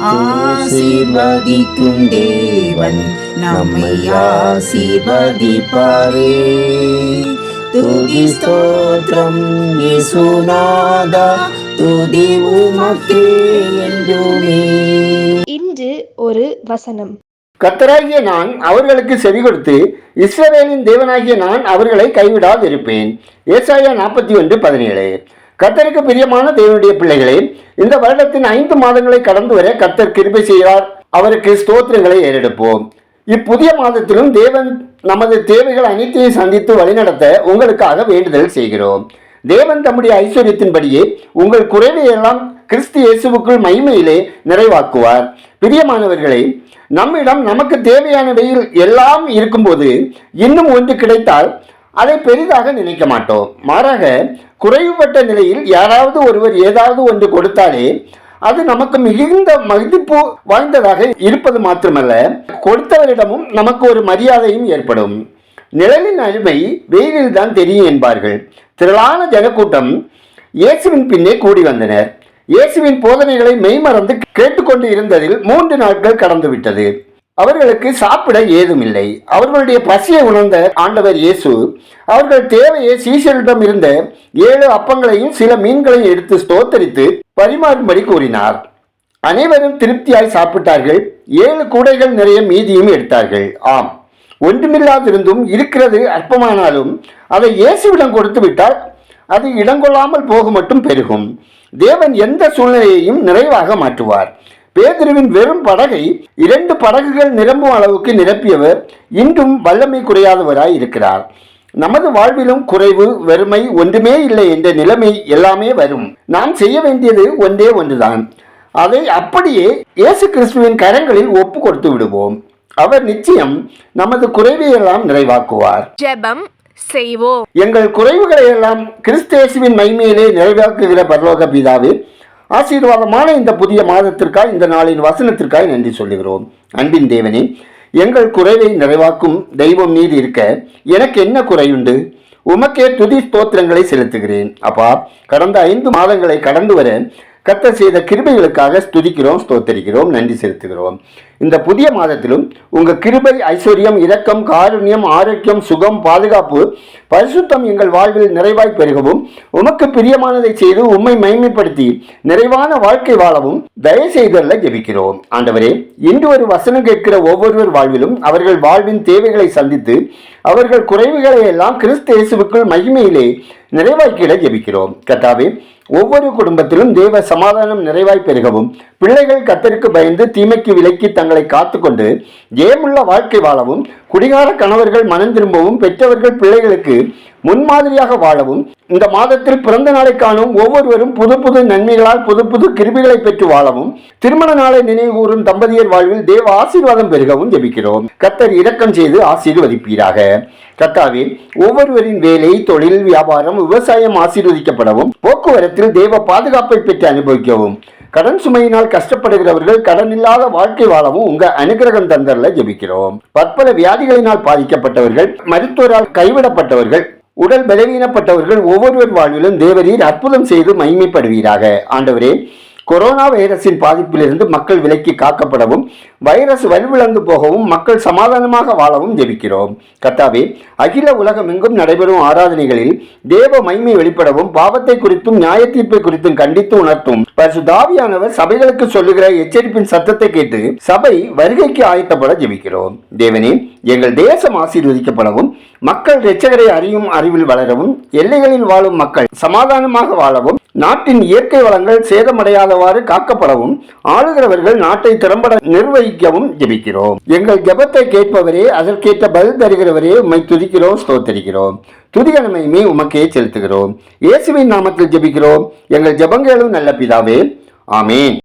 ஆசீர்வதிக்கும் தேவன் நம்மை ஆசீர்வதிப்பாரே. துதி ஸ்தோத்திரம் இயேசுநாதா துதி உமக்கே என்றுமே. இன்று ஒரு வசனம். கர்த்தராகிய நான் அவர்களுக்கு செவி கொடுத்து இஸ்ரவேலின் தேவனாகிய நான் அவர்களை கைவிடாதிருப்பேன். ஏசாயா நாற்பத்தி ஒன்று பதினேழு. கர்த்தருக்கு பிரியமான தேவனுடைய பிள்ளைகளே இந்த வருடத்தின் ஐந்து மாதங்களை கடந்து வர கர்த்தர் கிருபை செய்கிறார் அவருக்கு ஸ்தோத்திரங்களை ஏறெடுப்போம். இப்புதிய மாதத்திலும் தேவன் நமது தேவைகள் அனைத்தையும் சந்தித்து வழிநடத்த உங்களுக்காக வேண்டுதல் செய்கிறோம். தேவன் தம்முடைய ஐஸ்வர்யத்தின்படியே உங்கள் குறைவை எல்லாம் கிறிஸ்து இயேசுவுக்குள் மகிமையிலே நிறைவாக்குவார். பிரியமானவர்களே நம்மிடம் நமக்கு தேவையானவையில் எல்லாம் இருக்கும்போது இன்னும் ஒன்று கிடைத்தால் அதை பெரிதாக நினைக்க மாட்டோம். மாறாக குறைவுபட்ட நிலையில் யாராவது ஒருவர் ஏதாவது ஒன்று கொடுத்தாலே அது நமக்கு மிகுந்த மதிப்பு வாய்ந்ததாக இருப்பது மாத்திரமல்ல. கொடுத்தவரிடமும் நமக்கு ஒரு மரியாதையும் ஏற்படும். நிழலின் அருமை வெயிலில் தான் தெரியும் என்பார்கள். திரளான ஜனக்கூட்டம் இயேசுவின் பின்னே கூடி வந்தனர். இயேசுவின் போதனைகளை மெய்மறந்து கேட்டுக்கொண்டு இருந்ததில் மூன்று நாட்கள் கடந்துவிட்டது. அவர்களுக்கு சாப்பிட ஏதுமில்லை. அவர்களுடைய பசியை உணர்ந்த ஆண்டவர் இயேசு அவர்கள் தேவையை சீசரிடம் இருந்த ஏழு அப்பங்களையும் சில மீன்களையும் எடுத்து ஸ்தோத்தரித்து பரிமாறும்படி கூறினார். அனைவரும் திருப்தியாய் சாப்பிட்டார்கள். ஏழு கூடைகள் நிறைய மீதியும் எடுத்தார்கள். ஆம். ஒன்றுமில்லாதிருந்தும் இருக்கிறது அற்பமானாலும் அதை இயேசுவிடம் கொடுத்து விட்டால் அது இடங்கொள்ளாமல் போக மட்டும் பெருகும். தேவன் எந்த சூழ்நிலையையும் நிறைவாக மாற்றுவார். பேதுருவின் வெறும் படகை இரண்டு படகுகள் நிரம்பும் அளவுக்கு நிரப்பியவர் இன்றும் வல்லமை குறையாதவராய் இருக்கிறார். நமது வாழ்விலும் குறைவு வெறுமை ஒன்றுமே இல்லை என்ற நிலைமை எல்லாமே வரும். நாம் செய்ய வேண்டியது ஒன்றே ஒன்றுதான். அதை அப்படியே இயேசு கிறிஸ்துவின் கரங்களில் ஒப்பு கொடுத்து விடுவோம். அவர் நிச்சயம் நமது குறைவை எல்லாம் நிறைவாக்குவார். ஜெபம் செய்வோம். எங்கள் குறைவுகளை எல்லாம் கிறிஸ்தேசுவின் மைமையிலே நிறைவாக்குகிற பரலோக பிதாவே ஆசீர்வாதமான இந்த புதிய மாதத்திற்காய் இந்த நாளின் வசனத்திற்காய் நன்றி சொல்லுகிறோம். அன்பின் தேவனே எங்கள் குறைவை நிறைவாக்கும் தெய்வம் நீர் இருக்க எனக்கு என்ன குறையுண்டு? உமக்கே துதி ஸ்தோத்திரங்களை செலுத்துகிறேன். அப்பா கடந்த ஐந்து மாதங்களை கடந்து வர கத்த செய்த கிருபைகளுக்காக ஸ்துதிக்கிறோம் ஸ்தோத்தரிக்கிறோம் நன்றி செலுத்துகிறோம். இந்த புதிய மாதத்திலும் உங்கள் கிருபை ஐஸ்வர்யம் இரக்கம் காருண்யம் ஆரோக்கியம் சுகம் பாதுகாப்பு பரிசுத்தம் எங்கள் வாழ்வில் நிறைவாய் பெருகவும். உமக்கு பிரியமானதை செய்து உம்மை மைமைப்படுத்தி நிறைவான வாழ்க்கை வாழவும் தயவு செய்தல்ல ஜெபிக்கிறோம். ஆண்டவரே இன்று ஒரு வசனம் கேட்கிற ஒவ்வொருவர் வாழ்விலும் அவர்கள் வாழ்வின் தேவைகளை சந்தித்து அவர்கள் குறைவுகளை எல்லாம் கிறிஸ்து இயேசுவுக்குள் மகிமையிலே நிறைவாக்கிட ஜெபிக்கிறோம். கத்தாவே ஒவ்வொரு குடும்பத்திலும் தேவ சமாதானம் நிறைவாய் பெருகவும். பிள்ளைகள் கத்தருக்கு பயந்து தீமைக்கு விலக்கி தங்களை காத்துக்கொண்டு ஜெயமுள்ள வாழ்க்கை வாழவும் குடிகார கணவர்கள் மனம் திரும்பவும் பெற்றவர்கள் பிள்ளைகளுக்கு முன்மாதிரியாக வாழவும் இந்த மாதத்தில் பிறந்த நாளை காணும் ஒவ்வொருவரும் புது புது நன்மைகளால் புது புது கிருபிகளை பெற்று வாழவும் திருமண நாளை நினைவுகூறும் தம்பதியர் வாழ்வில் தேவ ஆசீர்வாதம் பெருகவும் ஜெபிக்கிறோம். கத்தர் இரக்கம் செய்து ஆசீர்வதிப்பீராக. கத்தாவே ஒவ்வொருவரின் வேலை தொழில் வியாபாரம் விவசாயம் ஆசீர்வதிக்கப்படவும் போக்குவரத்தில் தேவ பாதுகாப்பை பெற்று அனுபவிக்கவும். கடன் சுமையினால் கஷ்டப்படுகிறவர்கள் கடன் இல்லாத வாழ்க்கை வாழவும் உங்க அனுகிரகம் தந்தரில் ஜெபிக்கிறோம். பற்பல வியாதிகளினால் பாதிக்கப்பட்டவர்கள் மருத்துவரால் கைவிடப்பட்டவர்கள் உடல் பலவீனப்பட்டவர்கள் ஒவ்வொருவர் வாழ்விலும் தேவரீர் அற்புதம் செய்து மகிமைப்படுவீராக. ஆண்டவரே கொரோனா வைரஸின் பாதிப்பிலிருந்து மக்கள் விலக்கி காக்கப்படவும் வைரஸ் வலுவிழந்து போகவும் மக்கள் சமாதானமாக வாழவும் ஜெபிக்கிறோம். கத்தாவே அகில உலகமெங்கும் நடைபெறும் ஆராதனைகளில் தேவ மைமை வெளிப்படவும் பாவத்தை குறித்தும் நியாய தீர்ப்பை குறித்தும் கண்டித்து உணர்த்தும். பசுதாவியானவர் சபைகளுக்கு சொல்லுகிற எச்சரிப்பின் சத்தத்தை கேட்டு சபை வருகைக்கு ஆயத்தப்பட ஜெபிக்கிறோம். தேவனே எங்கள் தேசம் ஆசீர்வதிக்கப்படவும் மக்கள் இரட்சகரை அறியும் அறிவில் வளரவும் எல்லைகளில் வாழும் மக்கள் சமாதானமாக வாழவும் நாட்டின் இயற்கை வளங்கள் சேதமடையாதவாறு காக்கப்படவும் ஆளுகிறவர்கள் நாட்டை திறம்பட நிர்வகிக்கவும் ஜெபிக்கிறோம். எங்கள் ஜெபத்தை கேட்பவரே அதற்கேற்ற பதில் தருகிறவரே உம்மை துதிக்கிறோம் ஸ்தோத்தரிக்கிறோம். துதிகனமையுமே உமக்கே செலுத்துகிறோம். இயேசுவின் நாமத்தில் ஜெபிக்கிறோம். எங்கள் ஜெபங்களும் நல்ல பிதாவே. ஆமேன்.